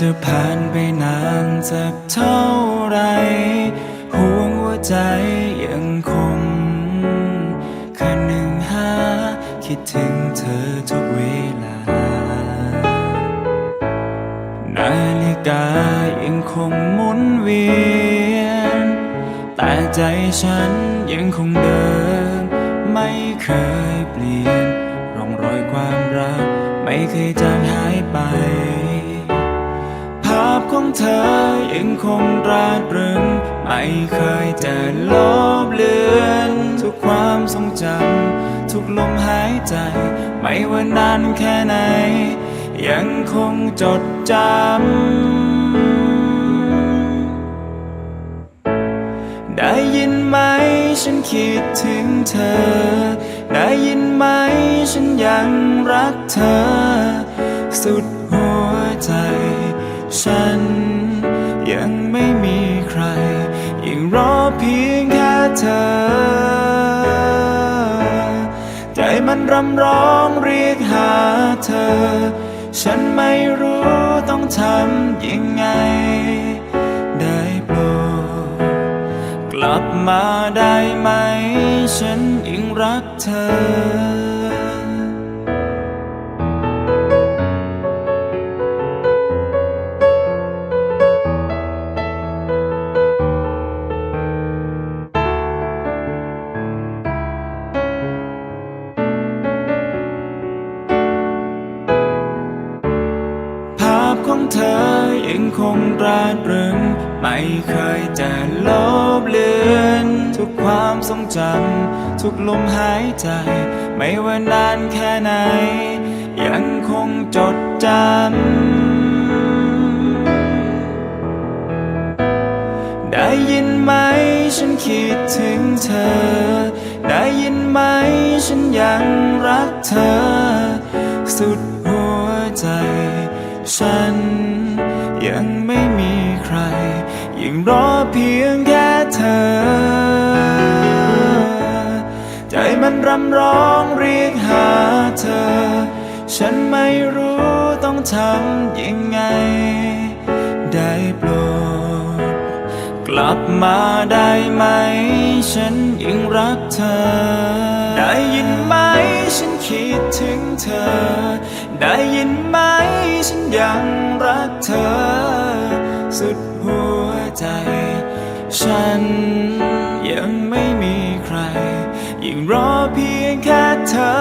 จะผ่านไปนานสักเท่าไรห่วงหัวใจยังคงคืนหนึ่งหาคิดถึงเธอทุกเวลา นาฬิกายังคงหมุนเวียน แต่ใจฉันยังคงเดิน ไม่เคยเปลี่ยน ร่องรอยความรัก ไม่เคยจางหายไป ของเธอยังคงราตรึงไม่เคยจะลบเลือนทุกความทรงจำทุกลมหายใจ ไม่ว่านานแค่ไหน ยังคงจดจำได้ยินไหมฉันคิดถึงเธอ ได้ยินไหมฉันยังรักเธอ สุดหัวใจ ฉัน ยังไม่มีใครยังรอเพียงแค่เธอ ใจมันรำร้องเรียกหาเธอ ฉันไม่รู้ต้องทำยังไง ได้โปรดกลับมาได้ไหม ฉันยังรักเธอ เธอยังคงตราตรึงไม่เคยจะลบเลือนทุกความทรงจำทุกลมหายใจ ไม่ว่านานแค่ไหน ยังคงจดจำได้ยินไหมฉันคิดถึงเธอ ได้ยินไหมฉันยังรักเธอ สุดหัวใจ ฉัน ยังไม่มีใครยังรอเพียงแค่เธอ ใจมันรำร้องเรียกหาเธอ ฉันไม่รู้ต้องทำยังไง ได้โปรดกลับมาได้ไหม ฉันยังรักเธอ ได้ยินไหม คิดถึงเธอ ได้ยินไหมฉันยังรักเธอ สุดหัวใจ ฉันยังไม่มีใครยังรอเพียงแค่เธอ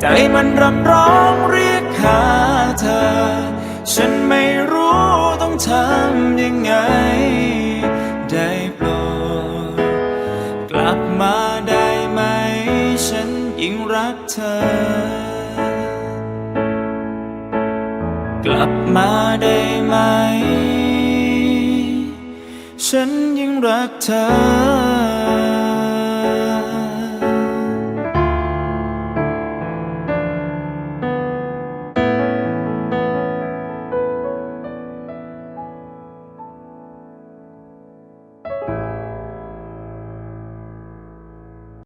ใจมันรำร้องเรียกหาเธอ ฉันไม่รู้ต้องทำยังไง รักเธอ กลับมาได้ไหม ฉันยังรักเธอ